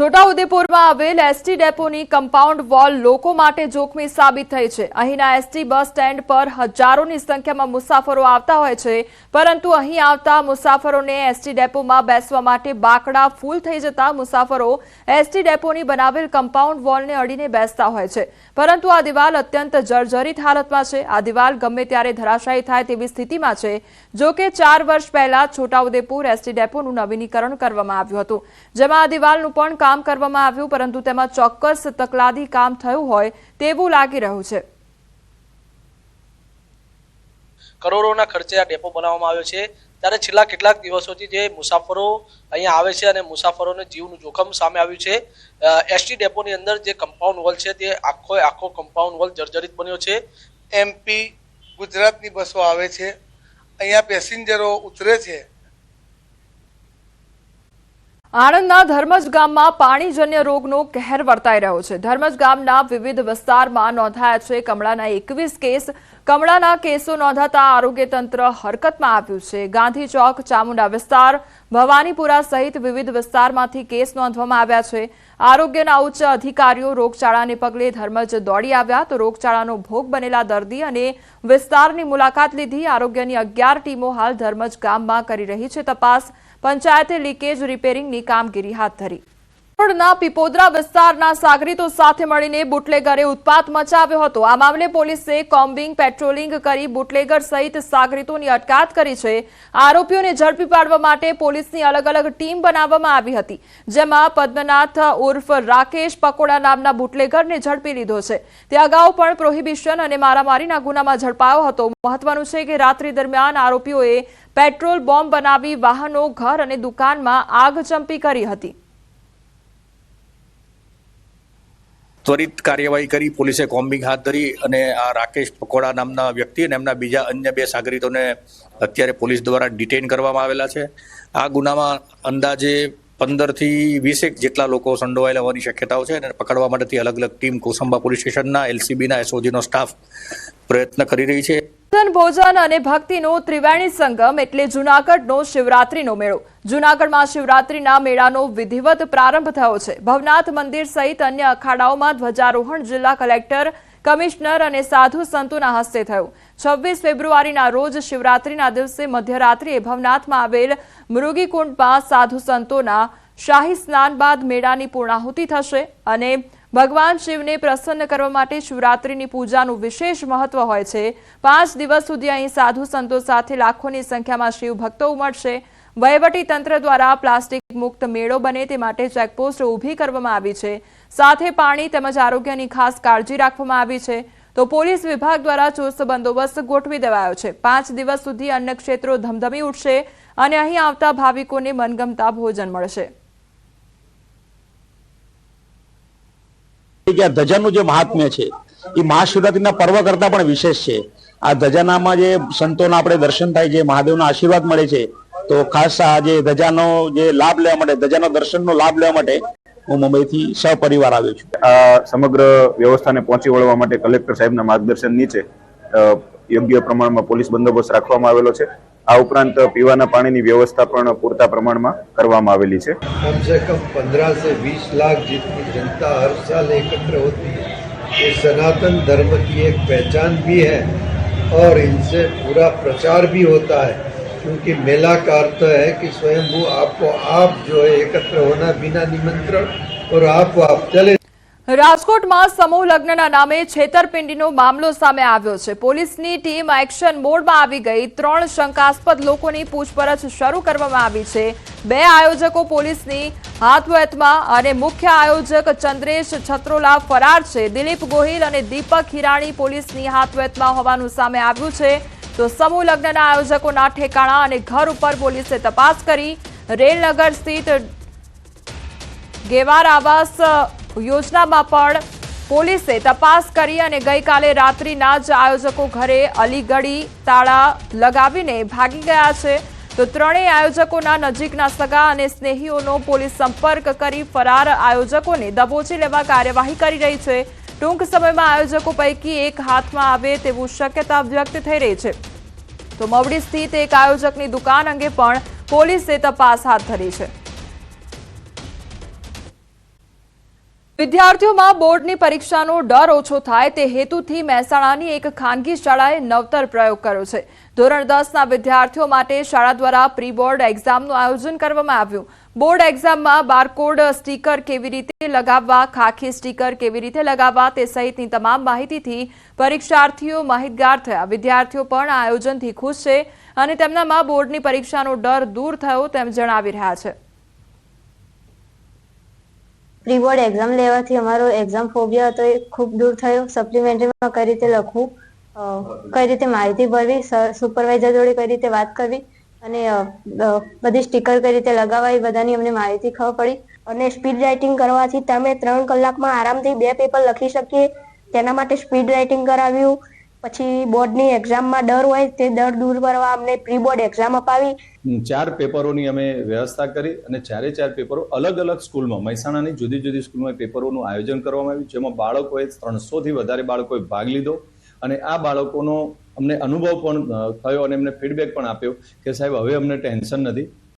છોટાઉદેપુરમાં આવેલ ST ડેપોની compound wall લોકો માટે જોખમી સાબિત થઈ છે. અહીંના એસટી બસ સ્ટેન્ડ પર હજારોની સંખ્યામાં મુસાફરો આવતા હોય છે, પરંતુ અહીં આવતા મુસાફરોને એસટી ડેપોમાં બેસવા માટે બાકડા ફૂલ થઈ જતા મુસાફરો એસટી ડેપોની બનાવેલ કમ્પાઉન્ડ વોલને અડીને બેસતા હોય છે. પરંતુ આ દિવાલ અત્યંત જર્જરિત હાલતમાં છે. આ દિવાલ ગમે ત્યારે ધરાશાયી થાય તેવી સ્થિતિમાં છે, જો કે ચાર વર્ષ પહેલા છોટાઉદેપુર એસટી ડેપોનું નવીનીકરણ કરવામાં આવ્યું હતું. જેમાં આ દિવાલનું પણ કામ કરવામાં આવ્યું, પરંતુ તેમાં ચોક્કસ તકલાદી કામ થયું હોય તેવું લાગી રહ્યું છે. કરોડોના ખર્ચે આ ડેપો બનાવવામાં આવ્યો છે. ત્યારે છેલ્લા કેટલાક દિવસોથી જે મુસાફરો અહીંયા આવે છે અને મુસાફરોને જીવનું જોખમ સામે આવ્યું છે એસટી ડેપોની અંદર જે કમ્પાઉન્ડ વોલ છે તે આખો આખો કમ્પાઉન્ડ વોલ જર્જરિત બન્યો છે. એમપી ગુજરાતની બસો આવે છે. અહીંયા પેસેન્જરો ઉતરે છે. આણંદના ધર્મજ ગામમાં પાણીજન્ય રોગનો કહેર વર્તાઈ રહ્યો છે. ધર્મજ ગામના વિવિધ વિસ્તારમાં નોંધાયા છે કમળાના એકવીસ કેસ. કમળાના કેસો નોંધાતા આરોગ્ય તંત્ર હરકતમાં આવ્યું છે. ગાંધી ચોક, ચામુંડા વિસ્તાર, ભવાનીપુરા સહિત વિવિધ વિસ્તારમાંથી કેસ નોંધવામાં આવ્યા છે. આરોગ્યના ઉચ્ચ અધિકારીઓ રોગચાળાને પગલે ધર્મજ દોડી આવ્યા તો રોગચાળાનો ભોગ બનેલા દર્દી અને વિસ્તારની મુલાકાત લીધી. આરોગ્યની અગિયાર ટીમો હાલ ધર્મજ ગામમાં કરી રહી છે તપાસ. પંચાયતે લીકેજ રિપેરિંગની કામગીરી હાથ ધરી. રોડના પીપોદરા વિસ્તારના સાગરીતો સાથે મળીને બુટલેગરે ઉત્પાત મચાવ્યો હતો. આ મામલે પોલીસે કોમ્બિંગ પેટ્રોલિંગ કરી બુટલેગર સહિત સાગરીતોની અટકાયત કરી છે. આરોપીઓને ઝડપી પાડવા માટે પોલીસની અલગ અલગ ટીમ બનાવવામાં આવી હતી, જેમાં પદ્મનાથ ઉર્ફ રાકેશ પકોડા નામના બુટલેગરને ઝડપી લીધો છે. તે અગાઉ પણ પ્રોહિબિશન અને મારામારીના ગુનામાં ઝડપાયો હતો. મહત્વનું છે કે રાત્રિ દરમિયાન આરોપીઓએ પેટ્રોલ બોમ્બ બનાવી વાહનો, ઘર અને દુકાનમાં આગ ચંપી કરી હતી. ત્વરિત કાર્યવાહી કરી, પોલીસે કોમ્બિંગ હાથ ધરી અને આ રાકેશ પકોડા નામના વ્યક્તિ અને એમના બીજા અન્ય બે સાગરીતોને અત્યારે પોલીસ દ્વારા ડિટેન કરવામાં આવેલા છે. આ ગુનામાં અંદાજે પંદરથી વીસેક જેટલા લોકો સંડોવાયેલા હોવાની શક્યતાઓ છે અને પકડવા માટેથી અલગ અલગ ટીમ કોસંબા પોલીસ સ્ટેશનના, એલસીબીના, એસઓજીનો સ્ટાફ પ્રયત્ન કરી રહી છે. ભોજન અને ભક્તિનો ત્રિવેણી સંગમ એટલે જૂનાગઢનો શિવરાત્રીનો મેળો. જૂનાગઢમાં શિવરાત્રીના મેળાનો વિધિવત પ્રારંભ થયો છે. ભવનાથ મંદિર સહિત અન્ય અખાડાઓમાં ધ્વજારોહણ જિલ્લા કલેક્ટર કમિશનર અને સાધુ સંતોના હસ્તે થયું. છવ્વીસ ફેબ્રુઆરીના રોજ શિવરાત્રીના દિવસે મધ્યરાત્રિએ ભવનાથમાં આવેલ મૃગીકુંડમાં સાધુ સંતોના શાહી સ્નાન બાદ મેળાની પૂર્ણાહુતિ થશે અને ભગવાન શિવને પ્રસન્ન કરવા માટે શિવરાત્રિની પૂજાનું વિશેષ મહત્વ હોય છે. પાંચ દિવસ સુધી અહીં સાધુ સંતો સાથે લાખોની સંખ્યામાં શિવ ભક્તો ઉમટશે. વહીવટી તંત્ર દ્વારા પ્લાસ્ટિક મુક્ત મેળો બને તે માટે ચેકપોસ્ટ ઊભી કરવામાં આવી છે. સાથે પાણી તેમજ આરોગ્યની ખાસ કાળજી રાખવામાં આવી છે. તો પોલીસ વિભાગ દ્વારા ચુસ્ત બંદોબસ્ત ગોઠવી દેવાયો છે. પાંચ દિવસ સુધી અન્ય ક્ષેત્રો ધમધમી ઉઠશે અને અહીં આવતા ભાવિકોને મનગમતા ભોજન મળશે. આ ધજાનું જે મહાત્મ્ય છે, એ મહાશિવરાત્રીના પર્વ કરતા પણ વિશેષ છે. આ ધજાનામાં જે સંતોના આપણે દર્શન થાય છે, મહાદેવનો આશીર્વાદ મળે છે તો ખાસ આ જે ધજાનો જે લાભ લેવા માટે ધજાનો દર્શનનો લાભ લેવા માટે હું મુંબઈથી સહપરિવાર આવ્યો છું આ સમગ્ર વ્યવસ્થાને પહોંચી વળવા માટે કલેક્ટર સાહેબના માર્ગદર્શન નીચે અ, યોગ્ય પ્રમાણમાં પોલીસ બંદોબસ્ત રાખવામાં આવેલો છે આ ઉપરાંત પીવાના પાણીની વ્યવસ્થા પણ પૂરતા પ્રમાણમાં કરવામાં આવેલી છે कम से कम 15 से 20 लाख जितनी जनता हर साल एकत्र होती है ये सनातन धर्म की एक पहचान भी है और इनसे पूरा प्रचार भी होता है क्योंकि मेला का अर्थ है कि स्वयं आपको आप जो है एकत्र होना बिना निमंत्रण और आप आप चले રાજકોટમાં સમૂહ લગ્નના નામે છેતરપિંડીનો મામલો સામે આવ્યો છે પોલીસની ટીમ એક્શન મોડમાં આવી ગઈ ત્રણ શંકાસ્પદ લોકોની પૂછપરછ શરૂ કરવામાં આવી છે બે આયોજકો પોલીસની હાથવેતમાં અને મુખ્ય આયોજક ચંદ્રેશ છત્રોલા ફરાર છે દિલીપ ગોહિલ અને દીપક હિરાણી પોલીસની હાથવેતમાં હોવાનું સામે આવ્યું છે તો સમૂહ લગ્નના આયોજકોના ઠેકાણા અને ઘર ઉપર પોલીસે તપાસ કરી. રેલનગર સ્થિત ગેવાર આવાસ યોજનામાં પણ પોલીસે તપાસ કરી અને ગઈકાલે રાત્રિના જ આયોજકો ઘરે અલીગઢી તાળા લગાવીને ભાગી ગયા છે. તો ત્રણેય આયોજકોના નજીકના સગા અને સ્નેહીઓનો પોલીસ સંપર્ક કરી ફરાર આયોજકોને દબોચી લેવા કાર્યવાહી કરી રહી છે. ટૂંક સમયમાં આયોજકો પૈકી એક હાથમાં આવે તેવું શક્યતા વ્યક્ત થઈ રહી છે. તો મવડી સ્થિત એક આયોજકની દુકાન અંગે પણ પોલીસે તપાસ હાથ ધરી છે. વિદ્યાર્થીઓમાં બોર્ડની પરીક્ષાનો ડર ઓછો થાય તે હેતુથી મહેસાણાની એક ખાનગી શાળાએ નવતર પ્રયોગ કર્યો છે. ધોરણ દસના વિદ્યાર્થીઓ માટે શાળા દ્વારા પ્રી બોર્ડ એક્ઝામનું આયોજન કરવામાં આવ્યું. બોર્ડ એક્ઝામમાં બારકોડ સ્ટીકર કેવી રીતે લગાવવા, ખાખી સ્ટીકર કેવી રીતે લગાવવા તે સહિતની તમામ માહિતીથી પરીક્ષાર્થીઓ માહિતગાર થયા. વિદ્યાર્થીઓ પણ આયોજનથી ખુશ છે અને તેમનામાં બોર્ડની પરીક્ષાનો ડર દૂર થયો તેમ જણાવી રહ્યા છે. પ્રી બોર્ડ એક્ઝામ લેવાથી અમારો એક્ઝામ ફોબિયા હતો એ ખૂબ દૂર થયો. સપ્લિમેન્ટરીમાં કઈ રીતે લખવું કઈ રીતે માહિતી ભરવી સુપરવાઇઝર જોડે કઈ રીતે વાત કરવી અને બધી સ્ટીકર કઈ રીતે લગાવવા એ બધાની અમને માહિતી ખબર પડી. અને સ્પીડ રાઇટિંગ કરવાથી તમે ત્રણ કલાકમાં આરામથી બે પેપર લખી શકીએ. તેના માટે સ્પીડ રાઇટિંગ કરાવ્યું. પછી બોર્ડની એક્ઝામમાં ડર હોય તે ડર દૂર કરવા અમને પ્રી બોર્ડ એક્ઝામ અપાવી ચાર પેપરોની અમે વ્યવસ્થા કરી અને ચારે ચાર પેપરો અલગ અલગ સ્કૂલમાં, મહેસાણાની જુદી જુદી સ્કૂલમાં પેપરોનું આયોજન કરવામાં આવ્યું, જેમાં બાળકોએ ત્રણસોથી વધારે બાળકોએ ભાગ લીધો. અને આ બાળકોનો અમને અનુભવ પણ થયો અને એમને ફીડબેક પણ આપ્યો કે સાહેબ, હવે અમને ટેન્શન નથી.